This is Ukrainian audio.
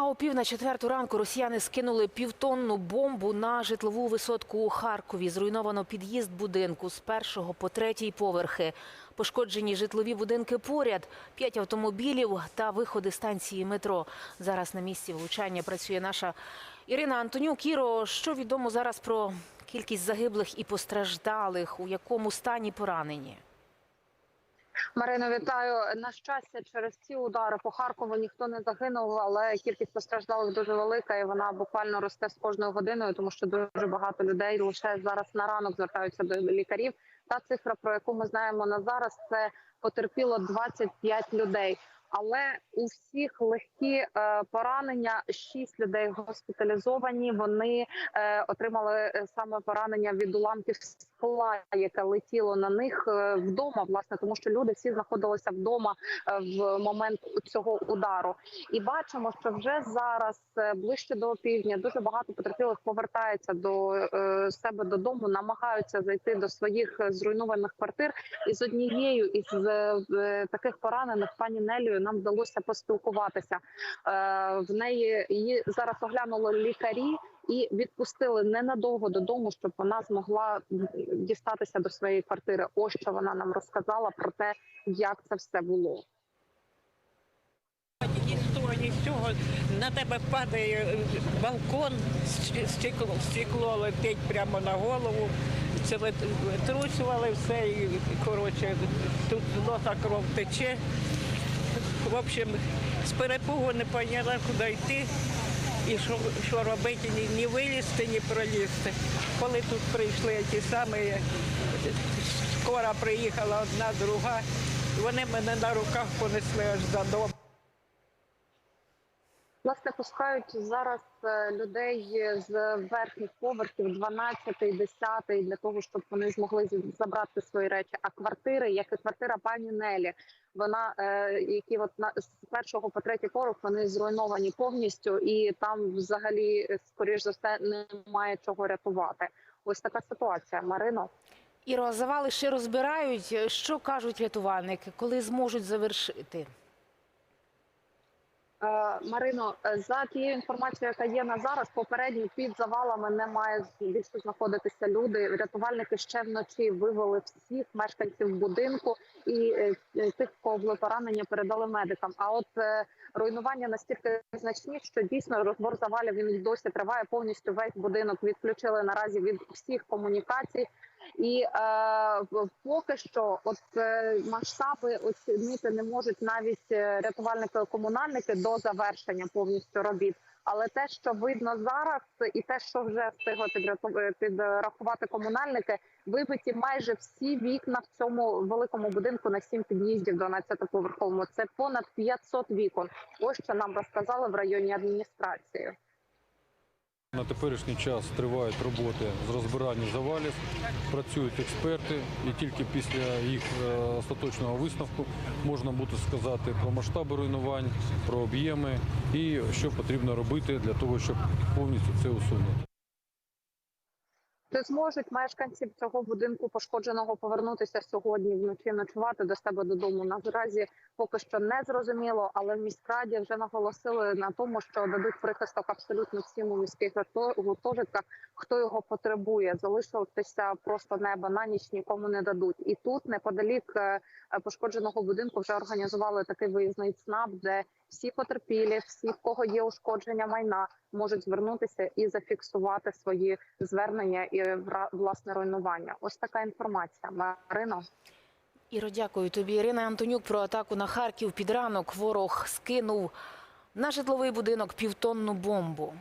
А о пів на четверту ранку росіяни скинули півтонну бомбу на житлову висотку у Харкові. Зруйновано під'їзд будинку з першого по третій поверхи. Пошкоджені житлові будинки поряд, п'ять автомобілів та виходи станції метро. Зараз на місці влучання працює наша Ірина Антонюк. Іро, що відомо зараз про кількість загиблих і постраждалих, у якому стані поранені? Марино, вітаю. На щастя, через ці удари по Харкову ніхто не загинув, але кількість постраждалих дуже велика, і вона буквально росте з кожною годиною, тому що дуже багато людей лише зараз на ранок звертаються до лікарів. Та цифра, про яку ми знаємо на зараз, це потерпіло 25 людей. Але у всіх легкі е, поранення. Шість людей госпіталізовані. Вони е, отримали е, саме поранення від уламків скла, яке летіло на них е, вдома. Власне, тому що люди всі знаходилися вдома е, в момент цього удару. І бачимо, що вже зараз е, ближче до півдня дуже багато потерпілих повертаються до себе додому, намагаються зайти до своїх зруйнованих квартир. І з однією із таких поранених пані Нелію нам вдалося поспілкуватися. В неї її зараз оглянули лікарі і відпустили ненадовго додому, щоб вона змогла дістатися до своєї квартири. Ось що вона нам розказала про те, як це все було. Ні з того, ні з цього на тебе падає е, балкон, стекло, стекло летить прямо на голову. Це вит- витрусювали все і коротше тут з носа кров тече. В общем, з перепугу не поняла, куди йти і що, що робити, ні, ні вилізти, ні пролізти. Коли тут прийшли ті самі, скоро приїхала одна, друга, вони мене на руках понесли аж за дом. Власне, пускають зараз е, людей з верхніх поверхів 12, 10, для того, щоб вони змогли забрати свої речі. А квартири, як і квартира пані Нелі, вона е, які от на з першого по третій поверх вони зруйновані повністю, і там взагалі, е, скоріш за все, немає чого рятувати. Ось така ситуація, Марино. Іро, завали ще розбирають. Що кажуть рятувальники, коли зможуть завершити? Е, Марино, е, за тією інформацією, яка є на зараз, попередньо під завалами не має більше знаходитися люди. Рятувальники ще вночі вивели всіх мешканців будинку і е, тих, кого були поранення, передали медикам. А от руйнування настільки значні, що дійсно розбор завалів він досі триває. Повністю весь будинок відключили наразі від всіх комунікацій. І е, поки що, от е, масштаби оцінити не можуть навіть е, рятувальники-комунальники до завершення повністю робіт. Але те, що видно зараз, і те, що вже встигли е, підрахувати комунальники, вибиті майже всі вікна в цьому великому будинку на сім під'їздів 12-поверховому. Це понад 500 вікон. Ось що нам розказали в районній адміністрації. На теперішній час тривають роботи з розбирання завалів, працюють експерти, і тільки після їх е, остаточного висновку можна буде сказати про масштаби руйнувань, про об'єми і що потрібно робити для того, щоб повністю це усунути. Чи зможуть мешканці цього будинку пошкодженого повернутися сьогодні вночі ночувати до себе додому? Наразі поки що не зрозуміло, але в міськраді вже наголосили на тому, що дадуть прихисток абсолютно всім у міських гуртожитках, хто його потребує. Залишитися просто неба на ніч нікому не дадуть. І тут неподалік е, пошкодженого будинку вже організували такий виїзний ЦНАП, де всі потерпілі, всі, в кого є ушкодження майна, можуть звернутися і зафіксувати свої звернення і власне руйнування. Ось така інформація. Марино. Іро, дякую тобі. Ірина Антонюк про атаку на Харків під ранок. Ворог скинув на житловий будинок півтонну бомбу.